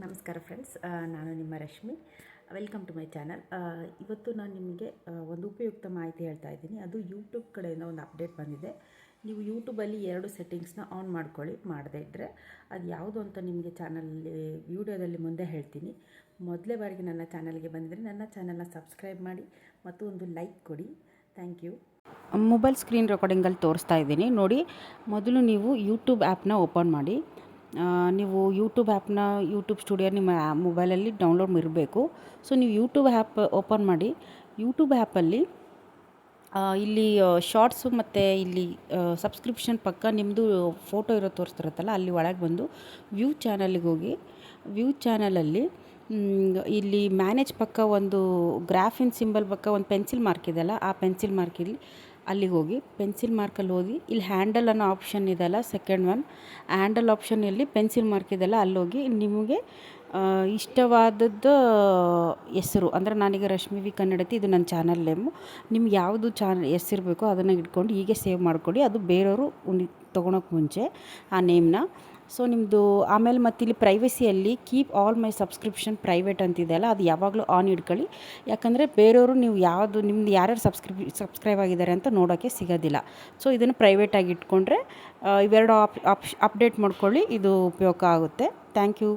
ನಮಸ್ಕಾರ ಫ್ರೆಂಡ್ಸ್ ನಾನು ನಿಮ್ಮ Rashmi. Welcome to my channel ಇವತ್ತು ನಾನು ನಿಮಗೆ ಒಂದು ಉಪಯುಕ್ತ ಮಾಹಿತಿ ಹೇಳ್ತಾ ಇದ್ದೀನಿ. ಅದು ಯೂಟ್ಯೂಬ್ ಕಡೆಯಿಂದ ಒಂದು ಅಪ್ಡೇಟ್ ಬಂದಿದೆ. ನೀವು ಯೂಟ್ಯೂಬಲ್ಲಿ ಎರಡು ಸೆಟ್ಟಿಂಗ್ಸ್ನ ಆನ್ ಮಾಡ್ಕೊಳ್ಳಿ, ಮಾಡದೇ ಇದ್ದರೆ ಅದು ಯಾವುದು ಅಂತ ನಿಮಗೆ ಚಾನಲಲ್ಲಿ ವಿಡಿಯೋದಲ್ಲಿ ಮುಂದೆ ಹೇಳ್ತೀನಿ. ಮೊದಲೇ ಬಾರಿಗೆ ನನ್ನ ಚಾನಲ್ಗೆ ಬಂದಿದ್ದರೆ ನನ್ನ ಚಾನಲ್ನ ಸಬ್ಸ್ಕ್ರೈಬ್ ಮಾಡಿ ಮತ್ತು ಒಂದು ಲೈಕ್ ಕೊಡಿ. ಥ್ಯಾಂಕ್ ಯು ಮೊಬೈಲ್ ಸ್ಕ್ರೀನ್ ರೆಕಾರ್ಡಿಂಗಲ್ಲಿ ತೋರಿಸ್ತಾ ಇದ್ದೀನಿ. ನೋಡಿ, ಮೊದಲು ನೀವು ಯೂಟ್ಯೂಬ್ ಆ್ಯಪ್ನ ಓಪನ್ ಮಾಡಿ. ನೀವು ಯೂಟ್ಯೂಬ್ ಆ್ಯಪ್ನ ಯೂಟ್ಯೂಬ್ ಸ್ಟುಡಿಯೋ ನಿಮ್ಮ ಮೊಬೈಲಲ್ಲಿ ಡೌನ್ಲೋಡ್ ಇರಬೇಕು ಸೊ ನೀವು ಯೂಟ್ಯೂಬ್ ಆ್ಯಪ್ ಓಪನ್ ಮಾಡಿ. ಯೂಟ್ಯೂಬ್ ಆ್ಯಪಲ್ಲಿ ಇಲ್ಲಿ ಶಾರ್ಟ್ಸು ಮತ್ತು ಇಲ್ಲಿ ಸಬ್ಸ್ಕ್ರಿಪ್ಷನ್ ಪಕ್ಕ ನಿಮ್ಮದು ಫೋಟೋ ಇರೋ ತೋರಿಸ್ತಿರುತ್ತಲ್ಲ, ಅಲ್ಲಿ ಒಳಗೆ ಬಂದು ವ್ಯೂ ಚಾನಲ್ಗೆ ಹೋಗಿ ವ್ಯೂ ಚಾನಲಲ್ಲಿ ಇಲ್ಲಿ ಮ್ಯಾನೇಜ್ ಪಕ್ಕ ಒಂದು ಗ್ರಾಫಿನ್ ಸಿಂಬಲ್ ಪಕ್ಕ ಒಂದು ಪೆನ್ಸಿಲ್ ಮಾರ್ಕ್ ಇದೆಯಲ್ಲ, ಆ ಪೆನ್ಸಿಲ್ ಮಾರ್ಕಿಲ್ಲಿ ಅಲ್ಲಿಗೆ ಹೋಗಿ ಪೆನ್ಸಿಲ್ ಮಾರ್ಕಲ್ಲಿ ಹೋಗಿ, ಇಲ್ಲಿ ಹ್ಯಾಂಡಲ್ ಅನ್ನೋ ಆಪ್ಷನ್ ಇದೆಯಲ್ಲ ಸೆಕೆಂಡ್ ಒನ್ ಹ್ಯಾಂಡಲ್ ಆಪ್ಷನಲ್ಲಿ ಪೆನ್ಸಿಲ್ ಮಾರ್ಕ್ ಇದೆಯಲ್ಲ ಅಲ್ಲೋಗಿ ನಿಮಗೆ ಇಷ್ಟವಾದದ್ದು ಹೆಸರು. ಅಂದರೆ ನಾನೀಗ ರಶ್ಮಿ ವಿ ಕನ್ನಡತಿ, ಇದು ನನ್ನ ಚಾನಲ್ ನೇಮು ನಿಮ್ಗೆ ಯಾವುದು ಚಾನ್ ಬೇಕೋ ಅದನ್ನು ಇಟ್ಕೊಂಡು ಹೀಗೆ ಸೇವ್ ಮಾಡ್ಕೊಳ್ಳಿ. ಅದು ಬೇರೆಯವರು ಉಳಿ ತೊಗೊಳಕ್ಕೆ ಮುಂಚೆ ಆ ನೇಮ್ನ ಸೊ ನಿಮ್ಮದು ಆಮೇಲೆ ಮತ್ತು ಇಲ್ಲಿ ಪ್ರೈವಸಿಯಲ್ಲಿ keep all my subscription private ಅಂತಿದೆಯಲ್ಲ ಅದು ಯಾವಾಗಲೂ ಆನ್ ಇಟ್ಕೊಳ್ಳಿ. ಯಾಕಂದರೆ ಬೇರೆಯವರು ನೀವು ಯಾವುದು, ನಿಮ್ದು ಯಾರ್ಯಾರು ಸಬ್ಸ್ಕ್ರಿಪ್ ಸಬ್ಸ್ಕ್ರೈಬ್ ಆಗಿದ್ದಾರೆ ಅಂತ ನೋಡೋಕ್ಕೆ ಸಿಗೋದಿಲ್ಲ. ಸೊ ಇದನ್ನು ಪ್ರೈವೇಟಾಗಿ ಇಟ್ಕೊಂಡ್ರೆ ಇವೆರಡು ಆಪ್ ಅಪ್ಡೇಟ್ ಮಾಡ್ಕೊಳ್ಳಿ, ಇದು ಉಪಯೋಗ ಆಗುತ್ತೆ. Thank you